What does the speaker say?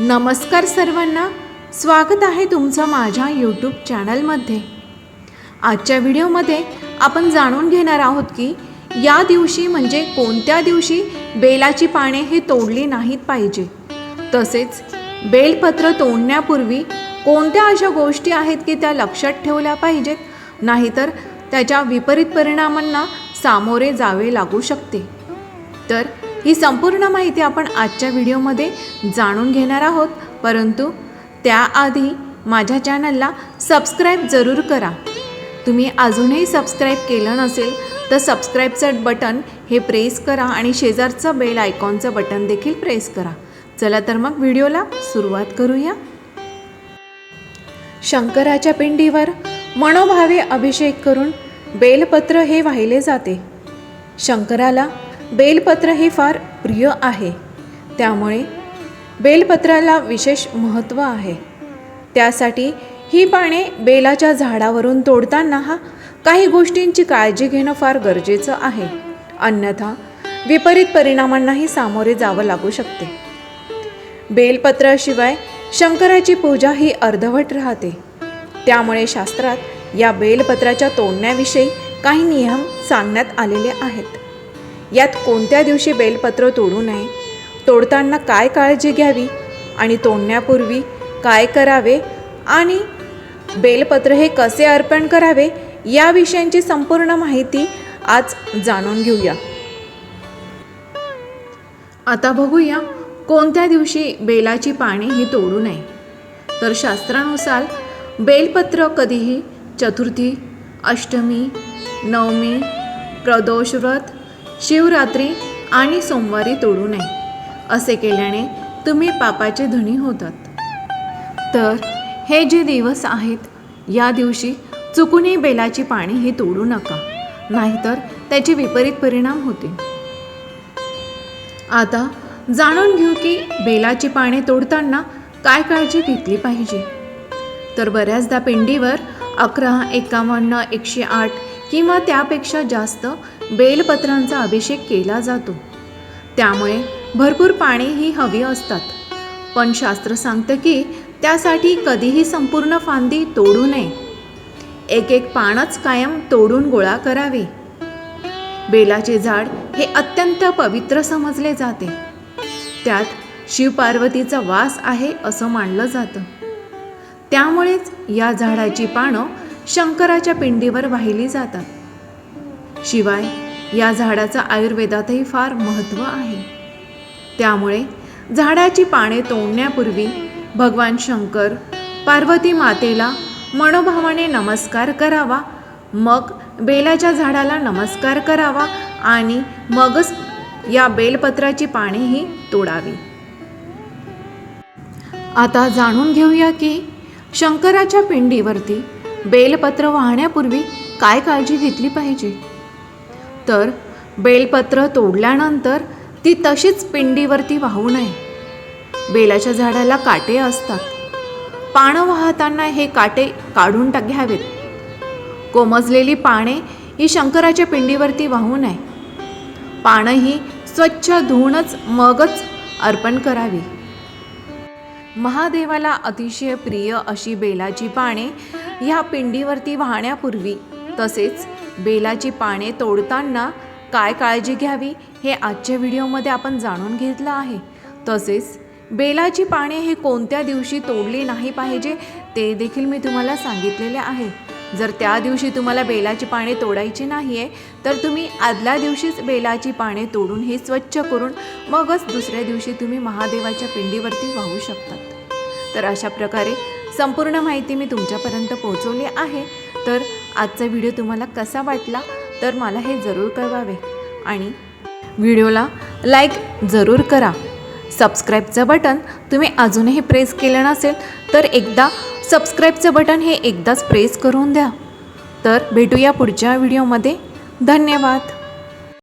नमस्कार सर्वांना. स्वागत आहे तुमचं माझ्या यूट्यूब चॅनलमध्ये आजच्या व्हिडिओमध्ये आपण जाणून घेणार आहोत की या दिवशी म्हणजे कोणत्या दिवशी बेलाची पाने ही तोडली नाहीत पाहिजे. तसेच बेलपत्र तोडण्यापूर्वी कोणत्या अशा गोष्टी आहेत की त्या लक्षात ठेवल्या पाहिजेत? नाहीतर त्याच्या विपरीत परिणामांना सामोरे जावे लागू शकते. तर ही संपूर्ण माहिती आपण आजच्या व्हिडिओमध्ये जाणून घेणार आहोत. परंतु त्याआधी माझ्या चॅनलला सबस्क्राईब जरूर करा. तुम्ही अजूनही सबस्क्राईब केलं नसेल तर सबस्क्राईबचं बटन हे प्रेस करा आणि शेजारचं बेल आयकॉनचं बटन देखील प्रेस करा. चला तर मग व्हिडिओला सुरुवात करूया. शंकराच्या पिंडीवर मनोभावे अभिषेक करून बेलपत्र हे वाहिले जाते. शंकराला बेलपत्र हे फार प्रिय आहे. त्यामुळे बेलपत्राला विशेष महत्त्व आहे. त्यासाठी ही पाने बेलाच्या झाडावरून तोडताना हा काही गोष्टींची काळजी घेणं फार गरजेचं आहे. अन्यथा विपरीत परिणामांनाही सामोरे जावं लागू शकते. बेलपत्राशिवाय शंकराची पूजा ही अर्धवट राहते. त्यामुळे शास्त्रात या बेलपत्राच्या तोडण्याविषयी काही नियम सांगण्यात आलेले आहेत. यात कोणत्या दिवशी बेलपत्र तोडू नये? तोडताना काय काळजी घ्यावी? आणि तोडण्यापूर्वी काय करावे? आणि बेलपत्र हे कसे अर्पण करावे? या विषयांची संपूर्ण माहिती आज जाणून घेऊया. आता बघूया कोणत्या दिवशी बेलाची पाने ही तोडू नये. तर शास्त्रानुसार बेलपत्र कधीही चतुर्थी अष्टमी नवमी प्रदोष व्रत शिवरात्री आणि सोमवारी तोडू नये असे केल्याने तुम्ही पापाचे धनी होतात. तर हे जे दिवस आहेत या दिवशी चुकूनही बेलाची पाने ही तोडू नका नाहीतर त्याचे विपरीत परिणाम होते आता जाणून घेऊ की बेलाची पाने तोडताना काय काळजी घेतली पाहिजे. तर बऱ्याचदा पिंडीवर अकरा एकावन्न एकशे आठ किंवा त्यापेक्षा जास्त बेलपत्रांचा अभिषेक केला जातो. त्यामुळे भरपूर पाने ही हवी असतात. पण शास्त्र सांगतं की त्यासाठी कधीही संपूर्ण फांदी तोडू नये. एक एक पानच कायम तोडून गोळा करावे. बेलाचे झाड हे अत्यंत पवित्र समजले जाते. त्यात शिवपार्वतीचा वास आहे असं मानलं जातं. त्यामुळेच या झाडाची पानं शंकराच्या पिंडीवर वाहिली जातात. शिवाय या झाडाचं आयुर्वेदातही फार महत्त्व आहे. त्यामुळे झाडाची पाने तोडण्यापूर्वी भगवान शंकर पार्वती मातेला मनोभावाने नमस्कार करावा मग बेलाच्या झाडाला नमस्कार करावा आणि मगच या बेलपत्राची पानेही तोडावी. आता जाणून घेऊया की शंकराच्या पिंडीवरती बेलपत्र वाहण्यापूर्वी काय काळजी घेतली पाहिजे? तर बेलपत्र तोडल्यानंतर ती तशीच पिंडीवरती वाहू नये बेलाच्या झाडाला काटे असतात. पानं वाहताना हे काटे काढून टाक घ्यावेत. कोमजलेली पाने ही शंकराच्या पिंडीवरती वाहू नये पानं ही स्वच्छ धुवूनच मगच अर्पण करावी. महादेवाला अतिशय प्रिय अशी बेलाची पाने ह्या पिंडीवरती वाहण्यापूर्वी तसेच बेलाची पाने तोडताना काय काळजी घ्यावी हे आजच्या व्हिडिओमध्ये आपण जाणून घेतलं आहे. तसेच बेलाची पाने हे कोणत्या दिवशी तोडली नाही पाहिजे ते देखील मी तुम्हाला सांगितलेले आहे. जर त्या दिवशी तुम्हाला बेलाची पाने तोडायची नाही आहे तर तुम्ही आदल्या दिवशीच बेलाची पाने तोडून हे स्वच्छ करून मगच दुसऱ्या दिवशी तुम्ही महादेवाच्या पिंडीवरती वाहू शकतात. तर अशा प्रकारे संपूर्ण माहिती मी तुमच्यापर्यंत पोहोचवली आहे. तर आजचा व्हिडिओ तुम्हाला कसा वाटला तर मला हे जरूर कळवावे. आणि व्हिडिओला लाईक जरूर करा. सबस्क्राईबचं बटन तुम्ही अजूनही प्रेस केलं नसेल तर एकदा सबस्क्राईबचं बटन हे एकदाच प्रेस करून द्या. तर भेटूया पुढच्या व्हिडिओमध्ये. धन्यवाद.